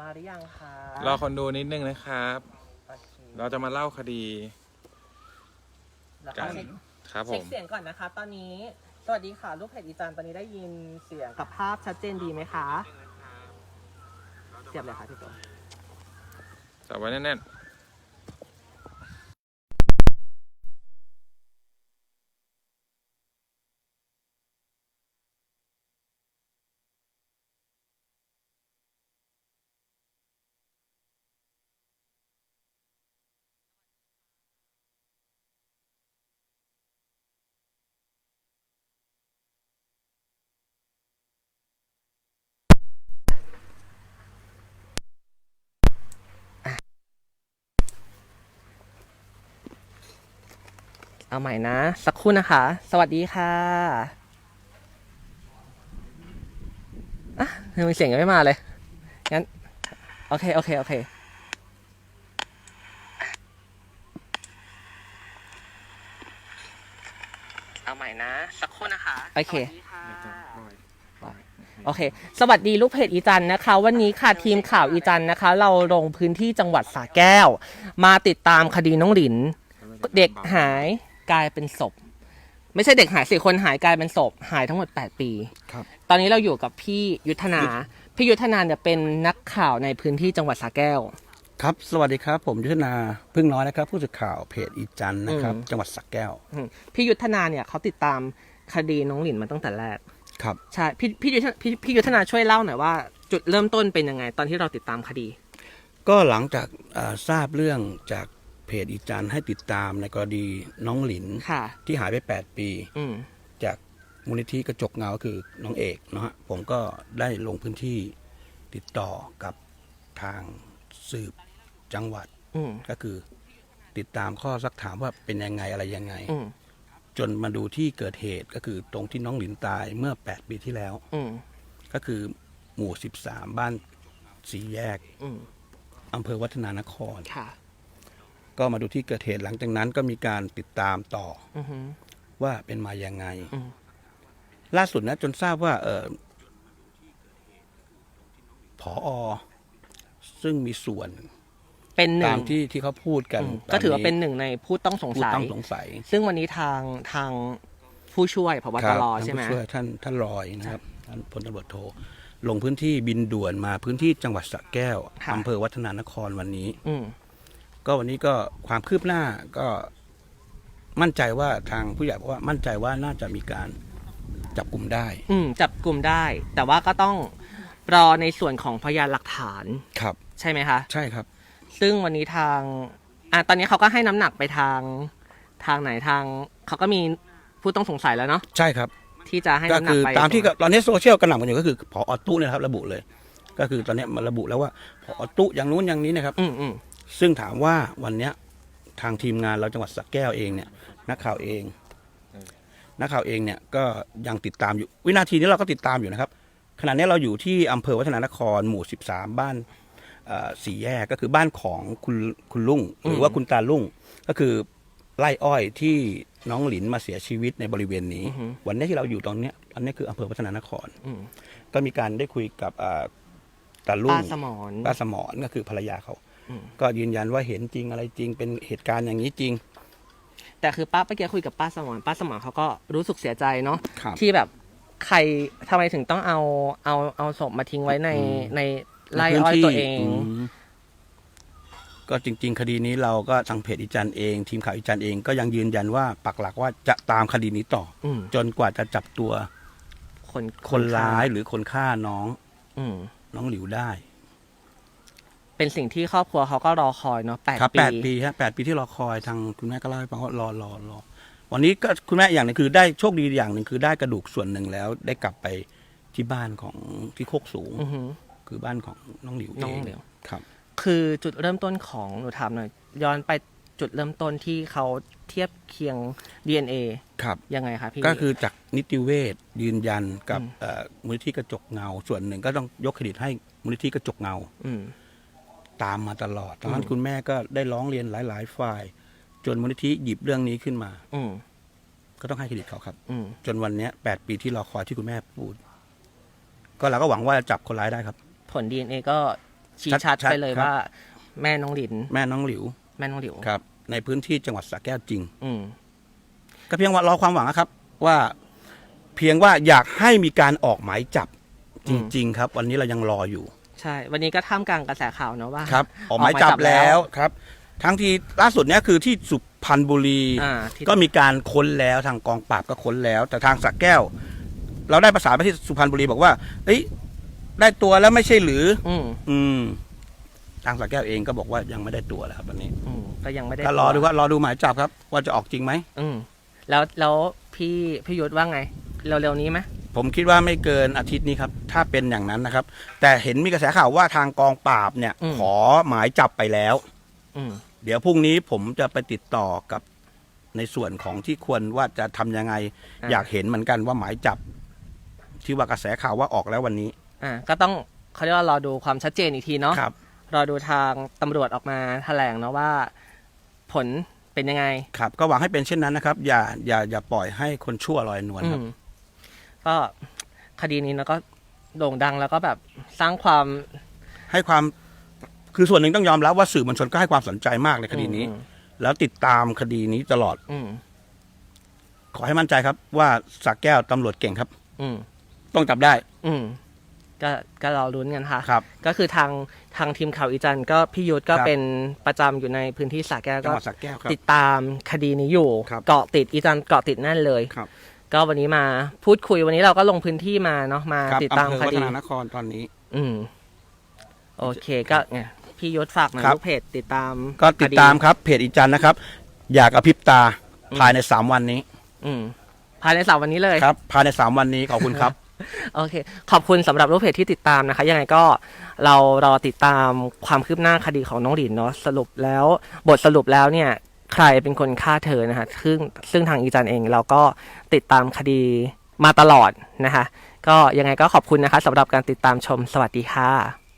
มาหรือยังคะรอคนดูนิดนึงนะครับ โอเคเราจะมาเล่าคดี แล้วกัก็นเช็คครับผเช็คม เสียงก่อนนะคะ ตอนนี้สวัสดีค่ะลูกเพจอีจันตอนนี้ได้ยินเสียงกับภาพชัดเจนดีไหมคะเสียบเลยค่ะพี่ตัวจับไว้แน่น เอาใหม่นะ สักครู่นะคะ สวัสดีค่ะอะยังมีเสียงยังไม่มาเลย งั้น โอเค โอเค โอเคเอาใหม่นะ สักครู่นะคะโอเคโอเค สวัสดีลูกเพจอีจันนะคะ วันนี้ค่ะทีมข่าวอีจันนะคะ เราลงพื้นที่จังหวัดสระแก้ว มาติดตามคดีน้องหลิน เด็กหาย กลายเป็นศพ ไม่ใช่เด็กหายสี่คนหายกลายเป็นศพ หายทั้งหมด 8 ปี ครับ ตอนนี้เราอยู่กับพี่ยุทธนา พี่ยุทธนาเนี่ยเป็นนักข่าวในพื้นที่จังหวัดสระแก้ว ครับ สวัสดีครับ ผมยุทธนาพึ่งน้อยนะครับ ผู้สื่อข่าวเพจอีจันทร์นะครับ อืม จังหวัดสักแก้ว อืมพี่ยุทธนาเนี่ยเขาติดตามคดีน้องหลินมาตั้งแต่แรก ครับ ใช่พี่พี่ยุทธพี่พี่ยุทธนาช่วยเล่าหน่อยว่า จุดเริ่มต้นเป็นยังไง ตอนที่เราติดตามคดี ก็หลังจากเอ่อทราบเรื่องจาก เพจอีจันทร์ให้ติดตามในกรณีน้องหลินค่ะที่หายไป 8 ปีอืมจากมูลนิธิกระจกเงาคือน้องเอกเนาะฮะผมก็ได้ลงพื้นที่ติดต่อกับทางสืบจังหวัดอืมก็คือติดตามข้อสักถามว่าเป็นยังไงอะไรยังไงอืมจนมาดูที่เกิดเหตุก็คือตรงที่น้องหลินตายเมื่อ 8 ปีที่แล้วอืมก็คือหมู่ 13 บ้านสีแยกอืมอำเภอวัฒนานครค่ะ ก็มาดูที่เกิดเหตุหลังจากนั้นก็มีการติดตามต่ออือฮึว่าเป็นมายังไงอืมล่าสุดนะ จนทราบว่า เออผออซึ่งมีส่วนเป็นหนึ่ตาง มที่ที่เขาพูดกันอืมตก็ถือว่านี้เป็นหนึ่งในผู้ต้องสงผู้สัย ต้องสงสัยซึ่งวันนี้ทางทางผู้ช่วยพบตครบใช่ไหม ท่านผู้ช่วยท่านท่านรอยนะครับท่านพลตำรวจโทลงพื้นที่บินด่วนมาพื้นที่จังหวัดสระแก้วอำเภอวัฒนานครวันนี้ อืม ก็วันนี้ก็ความคืบหน้าก็มั่นใจว่าทางผู้ใหญ่บอกว่ามั่นใจว่าน่าจะมีการจับกลุ่มได้ อืมจับกลุ่มได้ แต่ว่าก็ต้องรอในส่วนของพยานหลักฐานครับ ใช่ไหมคะ ใช่ครับ ซึ่งวันนี้ทางอะตอนนี้เขาก็ให้น้ำหนักไปทางทางไหนทางเขาก็มีผู้ต้องสงสัยแล้วเนาะใช่ครับ ที่จะให้ก็น้ำหนักคือไปตามที่ก็ตอนนี้โซเชียลกระหน่ำกันอยู่ก็คือพอตู้เนี่ยนะครับ ระบุเลย ก็คือตอนนี้มันระบุแล้วว่าพอตู้อย่างนู้นอย่างนี้นะครับ อืมอืม ซึ่งถามว่าวันเนี้ยทางทีมงานเราจังหวัดสระแก้วเองเนี่ยนักข่าวเองนักข่าวเองเนี่ยก็ยังติดตามอยู่วินาทีนี้เราก็ติดตามอยู่นะครับขณะนี้เราอยู่ที่อำเภอวัฒนานครหมู่ 13 บ้านเอ่อสี่แยกก็คือบ้านของคุณคุณลุงหรือว่าคุณตาลุงก็คือไร่อ้อยที่น้องหลินมาเสียชีวิตในบริเวณนี้ วันนี้ที่เราอยู่ตรงเนี้ยอันนี้คืออำเภอวัฒนานครอืม ก็มีการได้คุยกับเอ่อตาลุงป้าสมร ป้าสมรก็คือภรรยาเขาอืม ก็ยืนยันว่าเห็นจริงอะไรจริงเป็นเหตุการณ์อย่างนี้จริง แต่คือป้าเมื่อกี้คุยกับป้าสมรป้าสมรเขาก็รู้สึกเสียใจเนาะครับที่แบบใครทำไมถึงต้องเอาเอาเอาศพมาทิ้งไว้ในอืม ในไร่อ้อยตัวเอง มก็จริง ๆ คดีนี้เราก็ทางเพจอีจันเอง ทีมข่าวอีจันเองก็ยังยืนยันว่าปักหลักว่าจะตามคดีนี้ต่ออืมจนกว่าจะจับตัวคนคนร้ายฆ่หรือคนฆ่าน้องอืมน้องหลิวได้ เป็นสิ่งที่ครอบครัวเขาก็รอคอยเนาะแปดครับปี แปดปีฮะแปดปีที่รอคอยทางคุณแม่ก็เล่าให้ฟังว่ารอรอรอวันนี้ก็คุณแม่อย่างหนึงคือได้โชคดีอย่างหนึ่งคือได้กระดูกส่วนหนึ่งแล้ว ได้กลับไปที่บ้านของที่โคกสูง อือหือ คือบ้านของน้องหลิวน้องเองหลิว ครับคือจุดเริ่มต้นของหนูถามหน่อยย้อนไปจุดเริ่มต้นที่เขาเทียบเคียง DNA ครับ ยังไงคะพี่ ก็คือจากนิติเวชยืนยันกับอืม เอ่อมูลนิธิกระจกเงา ส่วนหนึ่งก็ต้องยกเครดิตให้มูลนิธิกระจกเงาอืม ตามมาตลอดตอนนั้อืนมคุณแม่ก็ได้ร้องเรียนหลาย ๆ ฝ่าย จนมูลนิธิหยิบเรื่องนี้ขึ้นมา อืมก็ต้องให้เครดิตเขาครับอืมจนวันเนี้ยแปดปีที่รอคอยที่คุณแม่พูด ก็เราก็หวังว่าจะจับคนร้ายได้ครับ ผล DNA ก็ชี้ชัดชัดชัดไปเลยครับ ว่า แม่น้องหลิน แม่น้องหลิวแม่น้องหลิวครับ ในพื้นที่จังหวัดสระแก้วจริง อืม ก็เพียงว่ารอความหวังนะครับ ว่าเพียงว่าอยากให้มีการออกหมายจับจริง ๆ ครับ วันนี้เรายังรออยู่ ใช่ วันนี้ก็ท่ามกลางกระแสข่าวเนอะว่าครับออกหมายจับแล้วครับ ทั้งที่ล่าสุดเนี้ยคือที่สุพรรณบุรี อ่าที่ก็มีการค้นแล้วทางกองปราบก็ค้นแล้ว แต่ทางสระแก้ว เราได้ประสานไปที่สุพรรณบุรีบอกว่า เอ้ยได้ตัวแล้วไม่ใช่หรือ อืมอืม ทางสระแก้วเองก็บอกว่ายังไม่ได้ตัวแล้วครับวันนี้อืมก็ยังไม่ได้ก็รอตัวดูว่ารอดูหมายจับครับ ว่าจะออกจริงไหมอืมแล้วแล้วพี่พี่ยุทธว่าไง เร็วๆนี้ไหมผมคิดว่าไม่เกินอาทิตย์นี้ครับ ถ้าเป็นอย่างนั้นนะครับ แต่เห็นมีกระแสข่าวว่าทางกองปราบเนี่ยขอหมายจับไปแล้ว อืม เดี๋ยวพรุ่งนี้ผมจะไปติดต่อกับในส่วนของที่ควรว่าจะทำยังไง อ่าอยากเห็นเหมือนกันว่าหมายจับ ที่ว่ากระแสข่าวว่าออกแล้ววันนี้อ่าก็ต้องเขาเรียกว่ารอดูความชัดเจนอีกทีเนาะ ครับ รอดูทางตำรวจออกมาแถลงเนาะว่า ผลเป็นยังไง ครับก็หวังให้เป็นเช่นนั้นนะครับ อย่าอย่าอย่าปล่อยให้คนชั่วลอยนวลอืครับ มก็คดีนี้แล้วก็ โด่งดังแล้วก็แบบสร้างความ ให้ความคือส่วนหนึ่งต้องยอมรับว่าสื่อมวลชนก็ให้ความสนใจมากในคดีนี้ อืม แล้วติดตามคดีนี้ตลอด อืม ขอให้มั่นใจครับ ว่าสักแก้วตำรวจเก่งครับ อืม ต้องจับได้อืม ก็ก็รอลุ้นกันค่ะ ครับ ก็คือทางทางทีมข่าวอีจันทร์ก็พี่ยุทธก็ครับ เป็นประจำอยู่ในพื้นที่สระแก้วจังก็หวัดสักแก้วครับ ติดตามคดีนี้อยู่ ครับ เกาะติดอีจันทร์เกาะติดแน่นเลย ครับ ก็วันนี้มาพูดคุยวันนี้เราก็ลงพื้นที่มาเนาะมาครับติดตามอำเภอควัดีฒนานครตอนนี้ อืม โอเคก็เนี่ยพี่ยศฝากหน่อยครับ ลูกเพจติดตามก็ติดตามคครับเพจอีจันนะครับ อยากกระพริบตาอืมภายในสามวันนี้อืมภายในสามวันนี้เลย ครับ ภายในสามวันนี้ขอบคุณครับ โอเค ขอบคุณสำหรับลูกเพจที่ติดตามนะคะ ยังไงก็เรารอติดตามความคืบหน้าคดีของน้องหลินเนาะสรุปแล้วบทสรุปแล้วเนี่ย ใครเป็นคนฆ่าเธอนะคะซึ่งซึ่งทางอีจันเองเราก็ติดตามคดีมาตลอดนะคะ ก็ยังไงก็ขอบคุณนะคะสำหรับการติดตามชมสวัสดีค่ะ